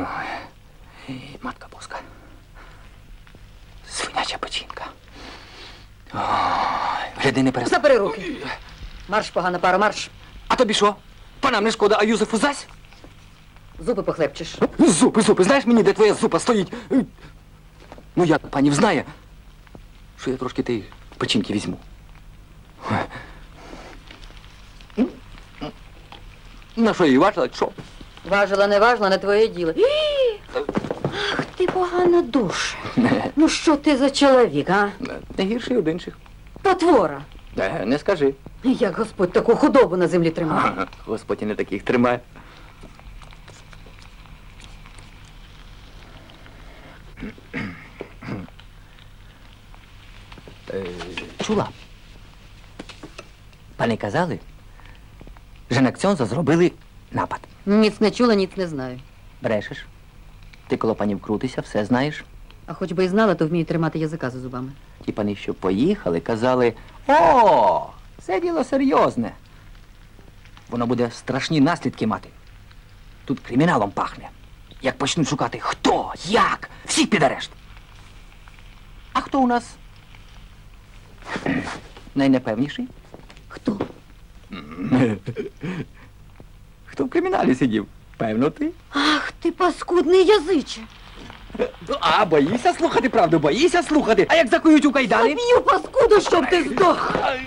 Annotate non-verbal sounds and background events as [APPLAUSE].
Ой. Матка боска. Свиняча печінка. Гляди, не перестав. Забери руки. Марш, погана пара, марш. А тобі що? Панам не шкода, а Юзефу зась? Зуби похлепчеш. Зупи, зупи, знаєш мені, де твоя зупа стоїть? Ну як, панів знає, що я трошки тієї печінки візьму. Ну, ну. На що її бачила, що? Важила, не важила, не твоє діло. Ах, ти погана душа. Ну що ти за чоловік, а? Не гірший від інших. Потвора. Е, Не скажи. Як Господь таку худобу на землі тримає. Господь і не таких тримає. Е, Чула? Пани казали, що на зробили напад. Ніц не чула, ніц не знаю. Брешеш. Ти коло панів крутися, все знаєш. А хоч би і знала, то вмію тримати язика за зубами. Ті пани, що поїхали, казали: О, це діло серйозне. Воно буде страшні наслідки мати. Тут криміналом пахне. Як почнуть шукати хто, як, всіх під арешт. А хто у нас? Найнепевніший? Хто? [LAUGHS] Хто в криміналі сидів? Певно, ти. Ах, ти паскудний язиче. А, боїшся слухати правду, боїся слухати. А як закують у кайдани? Б'ю паскуду, щоб ти здох. Ай,